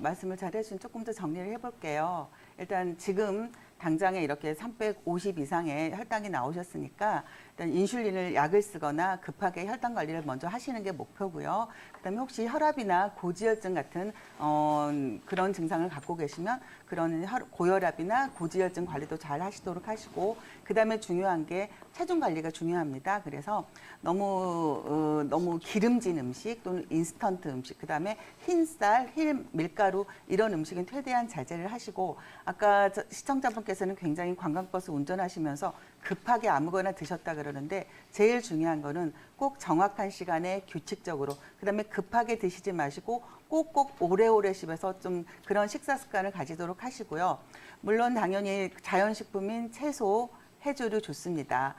말씀을 잘 해주신 조금 더 정리를 해볼게요. 일단 지금 당장에 이렇게 350 이상의 혈당이 나오셨으니까 일단 인슐린을 약을 쓰거나 급하게 혈당 관리를 먼저 하시는 게 목표고요. 그다음에 혹시 혈압이나 고지혈증 같은 어, 그런 증상을 갖고 계시면 그런 혈- 고혈압이나 고지혈증 관리도 잘 하시도록 하시고 그다음에 중요한 게 체중 관리가 중요합니다. 그래서 너무 어, 너무 기름진 음식 또는 인스턴트 음식 그다음에 흰쌀, 흰 밀가루 이런 음식은 최대한 자제를 하시고 아까 저- 시청자분께서는 굉장히 관광버스 운전하시면서 급하게 아무거나 드셨다 그러는데 제일 중요한 거는 꼭 정확한 시간에 규칙적으로 그다음에 급하게 드시지 마시고 꼭꼭 오래오래 씹어서 좀 그런 식사 습관을 가지도록 하시고요. 물론 당연히 자연식품인 채소, 해조류 좋습니다.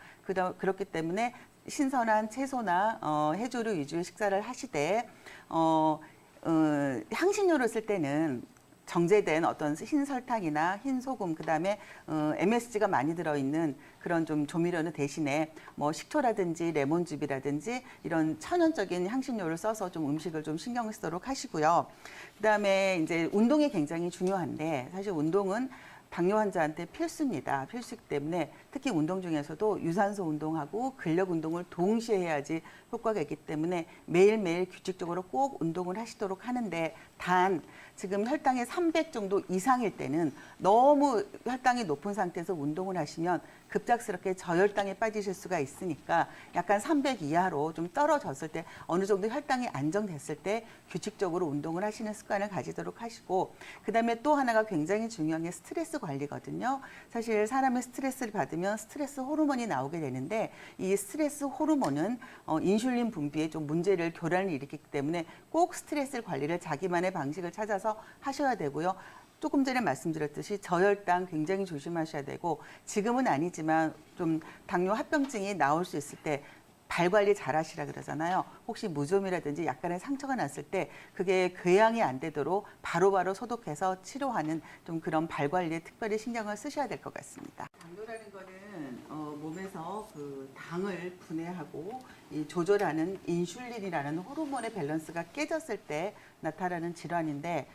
그렇기 때문에 신선한 채소나 어, 해조류 위주의 식사를 하시되 어, 어, 향신료를 쓸 때는 정제된 어떤 흰 설탕이나 흰 소금 그다음에 어, MSG가 많이 들어있는 그런 좀 조미료는 대신에 뭐 식초라든지 레몬즙이라든지 이런 천연적인 향신료를 써서 좀 음식을 좀 신경을 쓰도록 하시고요. 그다음에 이제 운동이 굉장히 중요한데 사실 운동은 당뇨 환자한테 필수입니다. 필수이기 때문에 특히 운동 중에서도 유산소 운동하고 근력 운동을 동시에 해야지 효과가 있기 때문에 매일매일 규칙적으로 꼭 운동을 하시도록 하는데 단 지금 혈당이 300 정도 이상일 때는 너무 혈당이 높은 상태에서 운동을 하시면 급작스럽게 저혈당에 빠지실 수가 있으니까 약간 300 이하로 좀 떨어졌을 때 어느 정도 혈당이 안정됐을 때 규칙적으로 운동을 하시는 습관을 가지도록 하시고 그다음에 또 하나가 굉장히 중요한 게 스트레스 관리거든요. 사실 사람이 스트레스를 받으면 스트레스 호르몬이 나오게 되는데 이 스트레스 호르몬은 어, 인슐린 분비에 좀 문제를 교란을 일으키기 때문에 꼭 스트레스 관리를 자기만의 방식을 찾아서 하셔야 되고요. 조금 전에 말씀드렸듯이 저혈당 굉장히 조심하셔야 되고 지금은 아니지만 좀 당뇨 합병증이 나올 수 있을 때발 관리 잘 하시라 그러잖아요. 혹시 무좀이라든지 약간의 상처가 났을 때 그게 궤양이 안 되도록 바로바로 소독해서 치료하는 좀 그런 발 관리에 특별히 신경을 쓰셔야 될 것 같습니다. 몸에서 그 당을 분해하고 이 조절하는 인슐린이라는 호르몬의 밸런스가 깨졌을 때 나타나는 질환인데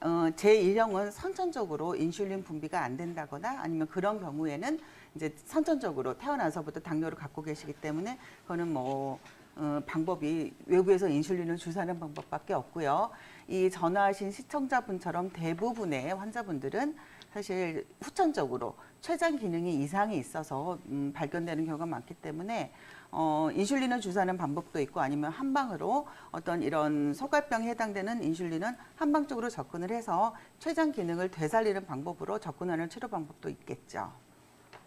어, 제1형은 선천적으로 인슐린 분비가 안 된다거나 아니면 그런 경우에는 이제 선천적으로 태어나서부터 당뇨를 갖고 계시기 때문에 그거는 뭐 어, 방법이 외부에서 인슐린을 주사하는 방법밖에 없고요. 이 전화하신 시청자분처럼 대부분의 환자분들은 사실 후천적으로 췌장 기능이 이상이 있어서 음, 발견되는 경우가 많기 때문에 어, 인슐린을 주사하는 방법도 있고 아니면 한방으로 어떤 이런 소갈병에 해당되는 인슐린은 한방적으로 접근을 해서 췌장 기능을 되살리는 방법으로 접근하는 치료 방법도 있겠죠.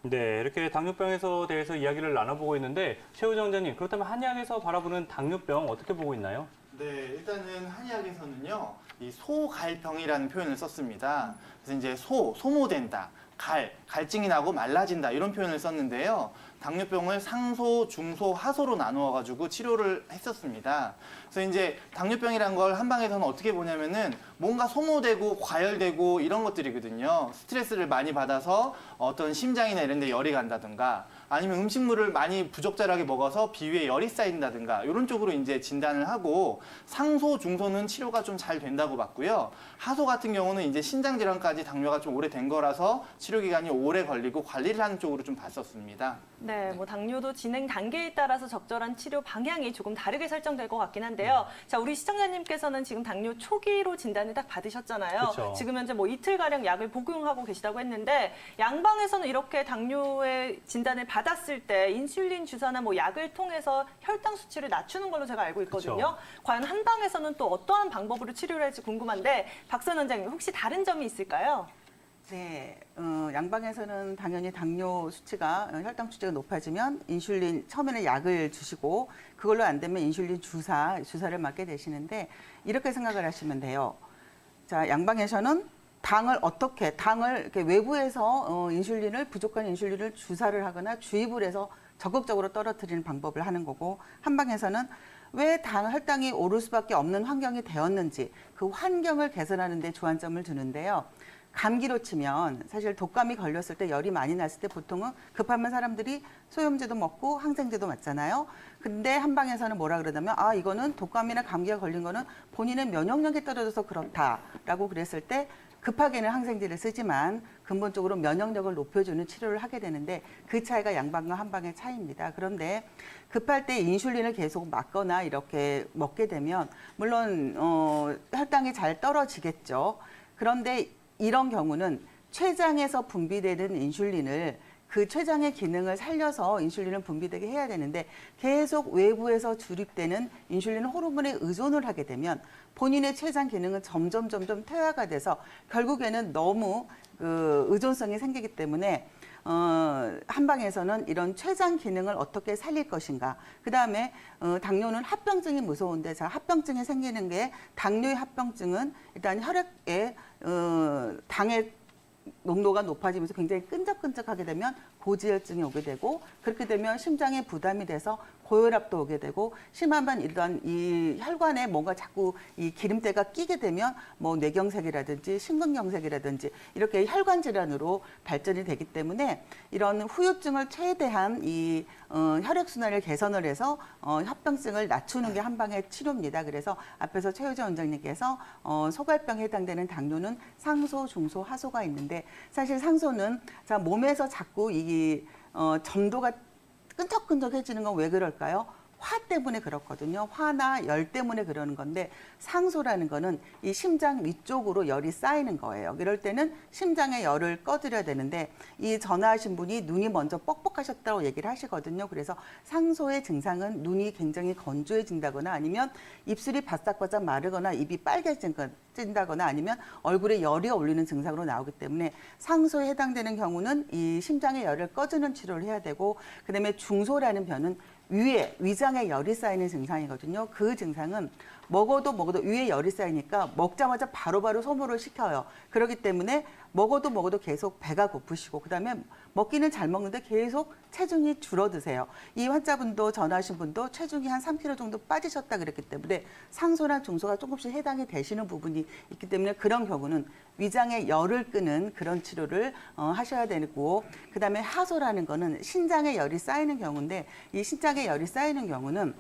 네, 이렇게 당뇨병에서 대해서 이야기를 나눠보고 있는데 최우정 원장님 그렇다면 한의학에서 바라보는 당뇨병 어떻게 보고 있나요? 네, 일단은 한의학에서는요, 이 소갈병이라는 표현을 썼습니다. 그래서 이제 소, 소모된다, 갈, 갈증이 나고 말라진다 이런 표현을 썼는데요. 당뇨병을 상소, 중소, 하소로 나누어 가지고 치료를 했었습니다. 그래서 이제 당뇨병이란 걸 한방에서는 어떻게 보냐면은 뭔가 소모되고 과열되고 이런 것들이거든요. 스트레스를 많이 받아서 어떤 심장이나 이런 데 열이 간다든가 아니면 음식물을 많이 부적절하게 먹어서 비위에 열이 쌓인다든가 이런 쪽으로 이제 진단을 하고 상소, 중소는 치료가 좀 잘 된다고 봤고요. 하소 같은 경우는 이제 신장 질환까지 당뇨가 좀 오래된 거라서 치료 기간이 오래 걸리고 관리를 하는 쪽으로 좀 봤었습니다. 네, 뭐 당뇨도 진행 단계에 따라서 적절한 치료 방향이 조금 다르게 설정될 것 같긴 한데요. 자, 우리 시청자님께서는 지금 당뇨 초기로 진단을 딱 받으셨잖아요. 그쵸. 지금 현재 뭐 이틀 가량 약을 복용하고 계시다고 했는데 양방에서는 이렇게 당뇨의 진단을 받았을 때 인슐린 주사나 뭐 약을 통해서 혈당 수치를 낮추는 걸로 제가 알고 있거든요. 과연 한방에서는 또 어떠한 방법으로 치료를 할지 궁금한데 박선 원장님 혹시 다른 점이 있을까요? 네, 어, 양방에서는 당연히 당뇨 수치가 어, 혈당 수치가 높아지면 인슐린 처음에는 약을 주시고 그걸로 안 되면 인슐린 주사 주사를 맞게 되시는데 이렇게 생각을 하시면 돼요. 자, 양방에서는 당을 어떻게 당을 이렇게 외부에서 어, 인슐린을 부족한 인슐린을 주사를 하거나 주입을 해서 적극적으로 떨어뜨리는 방법을 하는 거고 한방에서는 왜 당 혈당이 오를 수밖에 없는 환경이 되었는지 그 환경을 개선하는 데 주안점을 두는데요. 감기로 치면 사실 독감이 걸렸을 때 열이 많이 났을 때 보통은 급하면 사람들이 소염제도 먹고 항생제도 맞잖아요. 근데 한방에서는 뭐라 그러냐면 아 이거는 독감이나 감기가 걸린 거는 본인의 면역력이 떨어져서 그렇다라고 그랬을 때 급하게는 항생제를 쓰지만 근본적으로 면역력을 높여주는 치료를 하게 되는데 그 차이가 양방과 한방의 차이입니다. 그런데 급할 때 인슐린을 계속 맞거나 이렇게 먹게 되면 물론 어, 혈당이 잘 떨어지겠죠. 그런데 이런 경우는 췌장에서 분비되는 인슐린을 그 췌장의 기능을 살려서 인슐린을 분비되게 해야 되는데 계속 외부에서 주입되는 인슐린 호르몬에 의존을 하게 되면 본인의 췌장 기능은 점점 점점 퇴화가 돼서 결국에는 너무 그 의존성이 생기기 때문에 어, 한방에서는 이런 췌장 기능을 어떻게 살릴 것인가. 그 다음에 어, 당뇨는 합병증이 무서운데 자 합병증이 생기는 게 당뇨의 합병증은 일단 혈액에 어, 당의 농도가 높아지면서 굉장히 끈적끈적하게 되면 고지혈증이 오게 되고 그렇게 되면 심장에 부담이 돼서 고혈압도 오게 되고 심하면 이런 이 혈관에 뭔가 자꾸 이 기름때가 끼게 되면 뭐 뇌경색이라든지 심근경색이라든지 이렇게 혈관 질환으로 발전이 되기 때문에 이런 후유증을 최대한 이 어, 혈액 순환을 개선을 해서 어, 합병증을 낮추는 게 한 방의 치료입니다. 그래서 앞에서 최효정 원장님께서 어, 소갈병에 해당되는 당뇨는 상소, 중소, 하소가 있는데 사실 상소는 자 몸에서 자꾸 이 어, 점도가 끈적끈적해지는 건 왜 그럴까요? 화 때문에 그렇거든요. 화나 열 때문에 그러는 건데 상소라는 거는 이 심장 위쪽으로 열이 쌓이는 거예요. 이럴 때는 심장의 열을 꺼드려야 되는데 이 전화하신 분이 눈이 먼저 뻑뻑하셨다고 얘기를 하시거든요. 그래서 상소의 증상은 눈이 굉장히 건조해진다거나 아니면 입술이 바싹바싹 마르거나 입이 빨개진다거나 아니면 얼굴에 열이 올리는 증상으로 나오기 때문에 상소에 해당되는 경우는 이 심장의 열을 꺼주는 치료를 해야 되고 그다음에 중소라는 변은 위에 위장에 열이 쌓이는 증상이거든요. 그 증상은 먹어도 먹어도 위에 열이 쌓이니까 먹자마자 바로바로 소모를 시켜요. 그렇기 때문에 먹어도 먹어도 계속 배가 고프시고 그다음에 먹기는 잘 먹는데 계속 체중이 줄어드세요. 이 환자분도 전화하신 분도 체중이 한 3kg 정도 빠지셨다 그랬기 때문에 상소나 중소가 조금씩 해당이 되시는 부분이 있기 때문에 그런 경우는 위장에 열을 끄는 그런 치료를 어, 하셔야 되고 그다음에 하소라는 거는 신장에 열이 쌓이는 경우인데 이 신장에 열이 쌓이는 경우는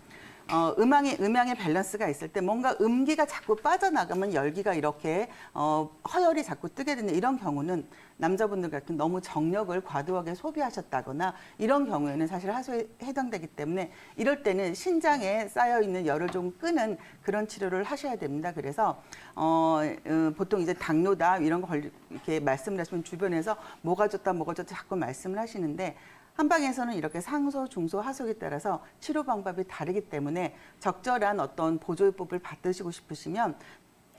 어, 음양의 음양의 밸런스가 있을 때 뭔가 음기가 자꾸 빠져나가면 열기가 이렇게 어, 허열이 자꾸 뜨게 되는 이런 경우는 남자분들 같은 너무 정력을 과도하게 소비하셨다거나 이런 경우에는 사실 하소에 해당되기 때문에 이럴 때는 신장에 쌓여 있는 열을 좀 끄는 그런 치료를 하셔야 됩니다. 그래서 어, 어, 보통 이제 당뇨다 이런 거 걸- 이렇게 말씀을 하시면 주변에서 뭐가 좋다 뭐가 좋다 자꾸 말씀을 하시는데 한방에서는 이렇게 상소, 중소, 하소에 따라서 치료 방법이 다르기 때문에 적절한 어떤 보조요법을 받으시고 싶으시면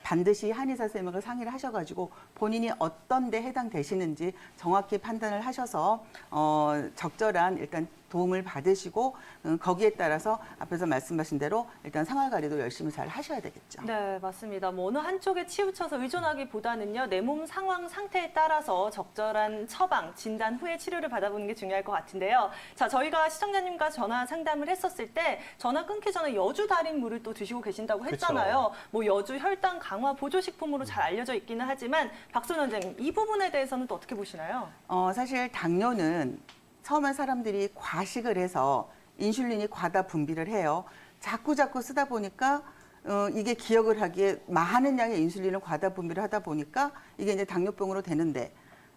반드시 한의사 선생님과 상의를 하셔가지고 본인이 어떤 데 해당되시는지 정확히 판단을 하셔서 어, 적절한 일단 도움을 받으시고 음, 거기에 따라서 앞에서 말씀하신 대로 일단 생활 관리도 열심히 잘 하셔야 되겠죠. 네, 맞습니다. 뭐 어느 한쪽에 치우쳐서 의존하기보다는요, 내 몸 상황 상태에 따라서 적절한 처방, 진단 후에 치료를 받아보는 게 중요할 것 같은데요. 자, 저희가 시청자님과 전화 상담을 했었을 때 전화 끊기 전에 여주 달인 물을 또 드시고 계신다고 했잖아요. 뭐 여주 혈당 강화 보조 식품으로 잘 알려져 있기는 하지만 박순 원장님 이 부분에 대해서는 또 어떻게 보시나요? 어, 사실 당뇨는 처음에 사람들이 과식을 해서 인슐린이 과다 분비를 해요. 자꾸 자꾸 쓰다 보니까 어, 이게 기억을 하기에 많은 양의 인슐린을 과다 분비를 하다 보니까 이게 이제 당뇨병으로 되는데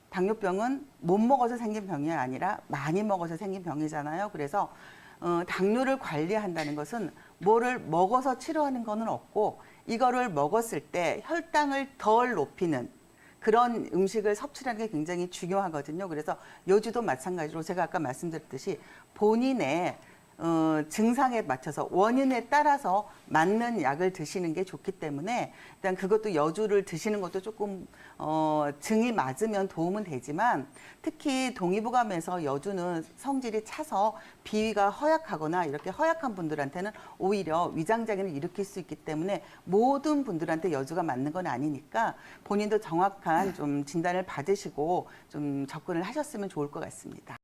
당뇨병은 못 먹어서 생긴 병이 아니라 많이 먹어서 생긴 병이잖아요. 그래서 어, 당뇨를 관리한다는 것은 뭐를 먹어서 치료하는 거는 없고 이거를 먹었을 때 혈당을 덜 높이는 그런 음식을 섭취하는 게 굉장히 중요하거든요. 그래서 요주도 마찬가지로 제가 아까 말씀드렸듯이 본인의 어, 증상에 맞춰서 원인에 따라서 맞는 약을 드시는 게 좋기 때문에 일단 그것도 여주를 드시는 것도 조금 어, 증이 맞으면 도움은 되지만 특히 동의보감에서 여주는 성질이 차서 비위가 허약하거나 이렇게 허약한 분들한테는 오히려 위장장애를 일으킬 수 있기 때문에 모든 분들한테 여주가 맞는 건 아니니까 본인도 정확한 좀 진단을 받으시고 좀 접근을 하셨으면 좋을 것 같습니다.